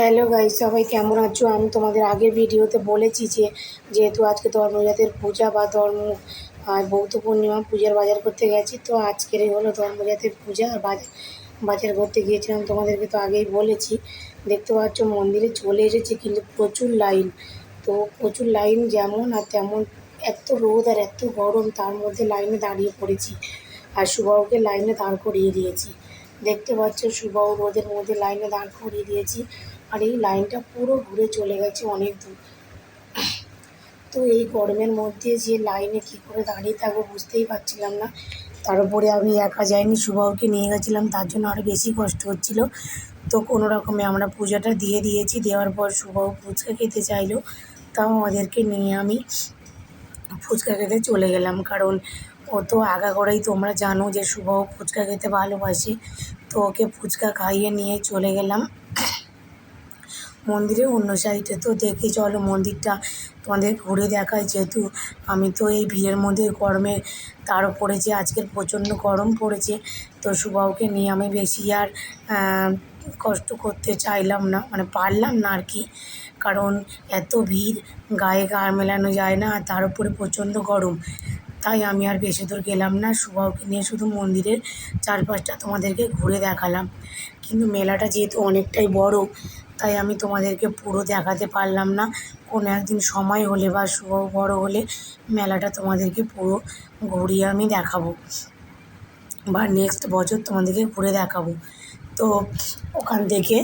Hello guys সবাই কেমন আছো? আমি তোমাদের আগের ভিডিওতে বলেছি যে, যেহেতু আজকে ধর্মজাতের পূজা বা ধর্ম আর বৌদ্ধ পূর্ণিমা পূজার বাজার করতে গেছি, তো আজকের হলো ধর্মজাতের পূজা আর বাজার বাজার করতে গিয়েছিলাম। তোমাদেরকে তো আগেই বলেছি, দেখতে পাচ্ছ মন্দিরে চলে এসেছি কিন্তু প্রচুর লাইন। তো প্রচুর লাইন যেমন আর তেমন এত রোদ আর এত গরম, তার মধ্যে লাইনে দাঁড়িয়ে পড়েছি। আর সুবাবুকে লাইনে দাঁড় করিয়ে দিয়েছি। দেখতে পাচ্ছ সুবাবু রোদের মধ্যে লাইনে দাঁড় করিয়ে দিয়েছি। আর এই লাইনটা পুরো ঘুরে চলে গেছে অনেক দূর। তো এই গরমের মধ্যে যে লাইনে কী করে দাঁড়িয়ে থাকব বুঝতেই পারছিলাম না। তার উপরে আমি একা যাইনি সুবাবুকে নিয়ে গেছিলাম, তার জন্য আরও বেশি কষ্ট হচ্ছিল। তো কোনো রকমে আমরা পূজাটা দিয়ে দিয়েছি, দেওয়ার পর সুবাবু ফুচকা খেতে চাইলো, তাও আমাদেরকে নিয়ে আমি ফুচকা খেতে চলে গেলাম। কারণ ও তো আগাগোড়াই তোমরা জানো যে শুভও ফুচকা খেতে ভালোবাসে, তো ওকে ফুচকা খাইয়ে নিয়ে চলে গেলাম। মন্দিরের অন্য সাইডে। তো দেখি, চলো মন্দিরটা তোমাদের ঘুরে দেখায় যেহেতু আমি তো এই ভিড়ের মধ্যে গরমে, তার উপরে যে আজকের প্রচণ্ড গরম পড়েছে, তো সুবাউকে নিয়ে আমি বেশি আর কষ্ট করতে চাইলাম না। মানে পারলাম না আর কি। কারণ এত ভিড়, গায়ে গা মেলানো যায় না, আর তার উপরে প্রচণ্ড গরম। তাই আমি আর বেশি দূর গেলাম না। সুবাউকে নিয়ে শুধু মন্দিরের চারপাশটা তোমাদেরকে ঘুরে দেখালাম। কিন্তু মেলাটা যেহেতু অনেকটাই বড় তাই আমি তোমাদেরকে পুরো দেখাতে পারলাম না। কোনো একদিন সময় হলে বা শুভ বড় হলে মেলাটা তোমাদেরকে পুরো ঘুরিয়ে আমি দেখাবো। বা নেক্সট বছর তোমাদেরকে ঘুরে দেখাবো। তো ওখান থেকে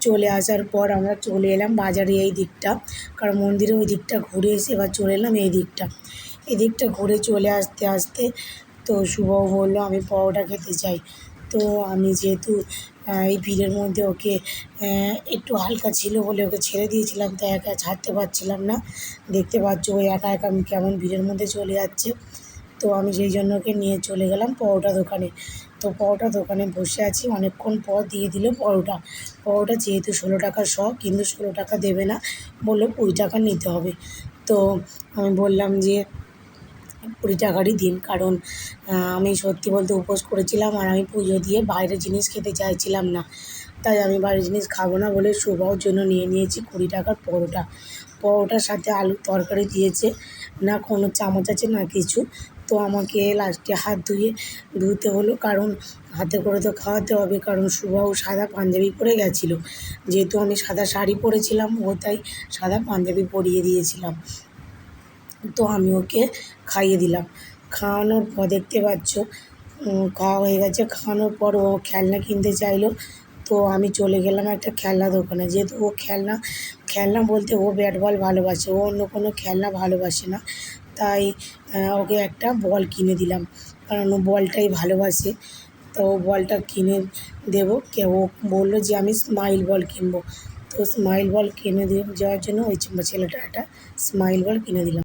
চলে আসার পর আমরা চলে এলাম বাজারে এই দিকটা। কারণ মন্দিরে ওই দিকটা ঘুরে এসে এবার চলে এলাম এই দিকটা। এদিকটা ঘুরে চলে আসতে আসতে তো শুভ বলল, আমি পরোটা খেতে চাই। তো আমি যেহেতু এই ভিড়ের মধ্যে ওকে একটু হালকা ছিল বলে ওকে ছেড়ে দিয়েছিলাম, তো একা ছাড়তে পারছিলাম না। দেখতে পাচ্ছ ওই একা একা আমি কেমন ভিড়ের মধ্যে চলে যাচ্ছে। তো আমি সেই জন্য ওকে নিয়ে চলে গেলাম পরোটা দোকানে। তো পরোটা দোকানে বসে আছি, অনেকক্ষণ পর দিয়ে দিল পরোটা। পরোটা যেহেতু ষোলো টাকা শ কিন্তু ষোলো টাকা দেবে না, বলল কুড়ি টাকা নিতে হবে। তো আমি বললাম যে কুড়ি টাকারই দিন। কারণ আমি সত্যি বলতে উপোস করেছিলাম আর আমি পুজো দিয়ে বাইরের জিনিস খেতে চাইছিলাম না। তাই আমি বাইরের জিনিস খাব না বলে সুবাহর জন্য নিয়ে নিয়েছি কুড়ি টাকার পরোটা। পরোটার সাথে আলুর তরকারি দিয়েছে, না কোনো চামচ আছে, না কিছু। তো আমাকে লাস্টে হাত ধুয়ে ধুতে হলো, কারণ হাতে করে তো খাওয়াতে হবে, কারণ সুবাহু সাদা পাঞ্জাবি পরে গেছিল। যেহেতু আমি সাদা শাড়ি পরেছিলাম, ও তাই সাদা পাঞ্জাবি পরিয়ে দিয়েছিলাম। তো আমি ওকে খাইয়ে দিলাম। খাওয়ানোর পর দেখতে পাচ্ছ খাওয়া হয়ে গেছে। খাওয়ানোর পর ও খেলনা কিনতে চাইলো। তো আমি চলে গেলাম একটা খেলনা দোকানে। যেহেতু ও খেলনা খেলনা বলতে ও ব্যাট বল ভালোবাসে। ও অন্য কোনো খেলনা ভালোবাসে না। তাই ওকে একটা বল কিনে দিলাম। কারণ ও বলটাই ভালোবাসে। তো ও বলটা কিনে দেবো। কে, ও বলল যে আমি স্মাইল বল কিনবো। তো স্মাইল বল কিনে দিয়ে যাওয়ার জন্য ওই ছেলেটা একটা স্মাইল বল কিনে দিলাম।